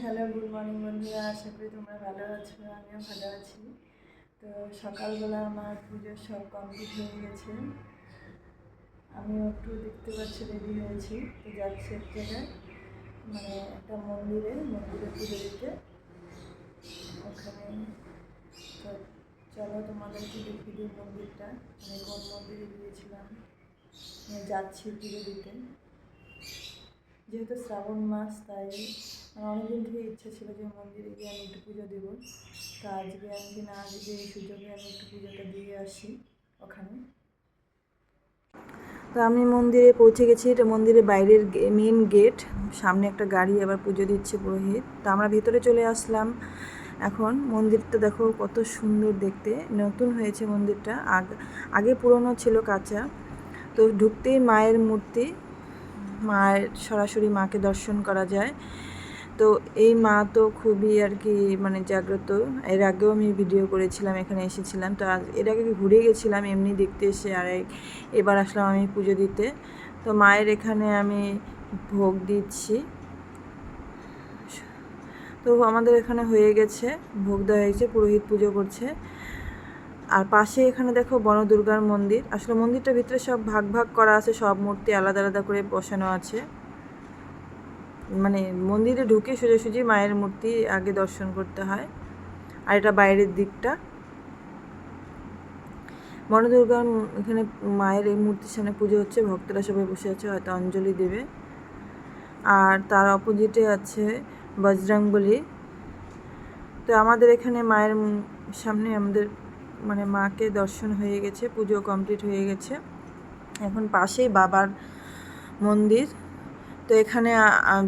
Hello, good morning বন্ধুরা, আশা করি তোমরা ভালো আছো, আমিও ভালো আছি। তো সকালবেলা আমার পুজোর সব কমপ্লিট হয়ে গেছে। আমিও একটু দেখতে পাচ্ছি রেডি হয়েছি। তো যাচ্ছি এক মানে একটা মন্দিরে মন্দিরে পুজো দিতে। ওখানে তো চলো তোমাদেরকে দিই মন্দিরটা। মানে কোন মন্দিরে গিয়েছিলাম। মানে যাচ্ছি পুজো দিতে। যেহেতু শ্রাবণ মাস, তাই আমার অনেকদিন থেকে ইচ্ছা ছিল যে মন্দিরে গিয়ে আমি একটু পুজো দেবো। তা আজকে আমি না, আজকে এই সুযোগে আমি একটু পুজোটা দিয়ে আসি ওখানে। তো আমি মন্দিরে পৌঁছে গেছি। এটা মন্দিরের বাইরের মেন গেট সামনে একটা গাড়ি আবার পুজো দিচ্ছে পুরোহিত। তো আমরা ভেতরে চলে আসলাম। এখন মন্দিরটা দেখো কত সুন্দর দেখতে। নতুন হয়েছে মন্দিরটা। আগ আগে পুরনো ছিল কাঁচা। তো ঢুকতেই মায়ের মূর্তি। মায়ের সরাসরি মাকে দর্শন করা যায়। তো এই মা তো খুবই আর কি মানে জাগ্রত। এর আগেও আমি ভিডিও করেছিলাম, এখানে এসেছিলাম। তো এর আগে ঘুরে গেছিলাম, এমনি দেখতে এসে আর এবার আসলাম আমি পুজো দিতে। তো মায়ের এখানে আমি ভোগ দিচ্ছি। তো আমাদের এখানে হয়ে গেছে, ভোগ দেওয়া হয়েছে, পুরোহিত পুজো করছে। আর পাশে এখানে দেখো বনদুর্গার মন্দির। আসলে মন্দিরটার ভিতরে সব ভাগ ভাগ করা আছে, সব মূর্তি আলাদা আলাদা করে বসানো আছে। মানে মন্দিরে ঢুকে সোজাসুজি মায়ের মূর্তি আগে দর্শন করতে হয়। আর এটা বাইরের দিকটা। বনদুর্গার এখানে মায়ের এই মূর্তির সামনে পুজো হচ্ছে, ভক্তরা সবাই বসে আছে, হয়তো অঞ্জলি দেবে। আর তার অপোজিটে আছে বজরংবলী তো আমাদের এখানে মায়ের সামনে আমাদের মানে মাকে দর্শন হয়ে গেছে, পুজো কমপ্লিট হয়ে গেছে। এখন পাশেই বাবার মন্দির। তো এখানে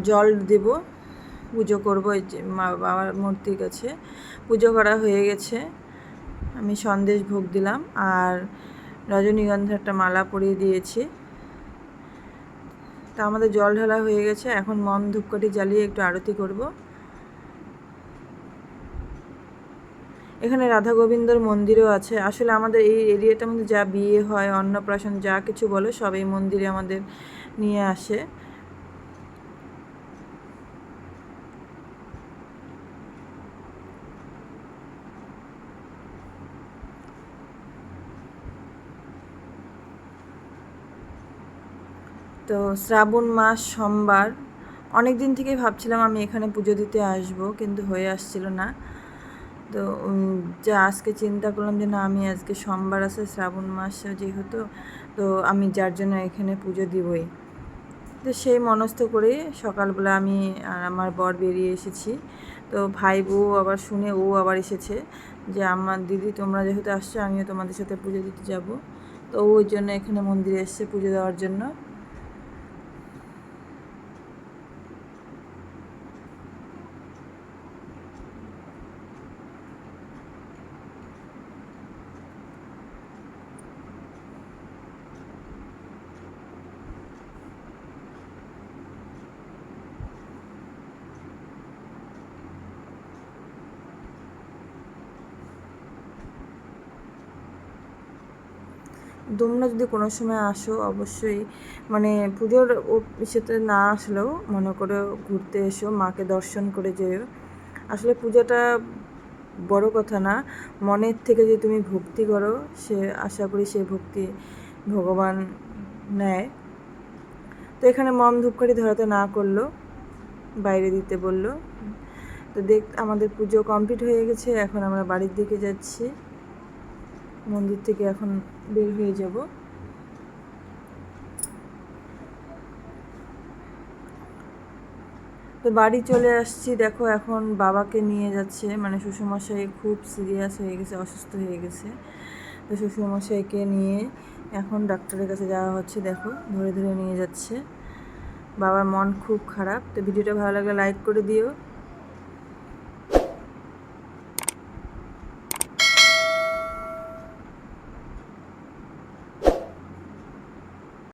জল দেব, পুজো করব এই যে মা, বাবার মূর্তির কাছে। পুজো করা হয়ে গেছে। আমি সন্দেশ ভোগ দিলাম আর রজনীগন্ধার একটা মালা পরিয়ে দিয়েছি। তা আমাদের জল ঢালা হয়ে গেছে। এখন মন ধূপকাঠি জ্বালিয়ে একটু আরতি করব। এখানে রাধা গোবিন্দর মন্দিরও আছে। আসলে আমাদের এই এরিয়াটার মধ্যে যা বিয়ে হয়, অন্নপ্রাশন যা কিছু বলে সব এই মন্দিরে আমাদের নিয়ে আসে। তো শ্রাবণ মাস, সোমবার অনেক দিন থেকেই ভাবছিলাম আমি এখানে পুজো দিতে আসব, কিন্তু হয়ে আসছিল না। তো যা আজকে চিন্তা করলাম যে না, আমি আজকে সোমবার আছে, শ্রাবণ মাস যেহেতু, তো আমি যার জন্য এখানে পুজো দিবই। তো সেই মনস্থ করে সকালবেলা আমি আর আমার বর বেরিয়ে এসেছি। তো ভাই বউ আবার শুনে ও আবার এসেছে যে আমার দিদি, তোমরা যেহেতু আসছো, আমিও তোমাদের সাথে পুজো দিতে যাব। তো ওই জন্য এখানে মন্দিরে এসছে পুজো দেওয়ার জন্য। তোমরা যদি কোনো সময় আসো, অবশ্যই মানে পুজোর ইসেতে না আসলেও মনে করে ঘুরতে এসো, মাকে দর্শন করে যেও। আসলে পূজাটা বড় কথা না, মনের থেকে যদি তুমি ভক্তি করো, সে আশা করি সে ভক্তি ভগবান নেয়। তো এখানে মম ধূপকাঠি ধরাতে না করল, বাইরে দিতে বলল। তো দেখ, আমাদের পুজো কমপ্লিট হয়ে গেছে, এখন আমরা বাড়ির দিকে যাচ্ছি। মন্দির থেকে এখন বের হয়ে যাব। তো বাড়ি চলে আসছি, দেখো এখন বাবাকে নিয়ে যাচ্ছে মানে শ্বশুরমশাই খুব সিরিয়াস হয়ে গেছে, অসুস্থ হয়ে গেছে। তো শ্বশুরমশাইকে নিয়ে এখন ডাক্তারের কাছে যাওয়া হচ্ছে, দেখো, ধরে ধরে নিয়ে যাচ্ছে। বাবার মন খুব খারাপ, তো ভিডিওটা ভালো লাগলে লাইক করে দিও।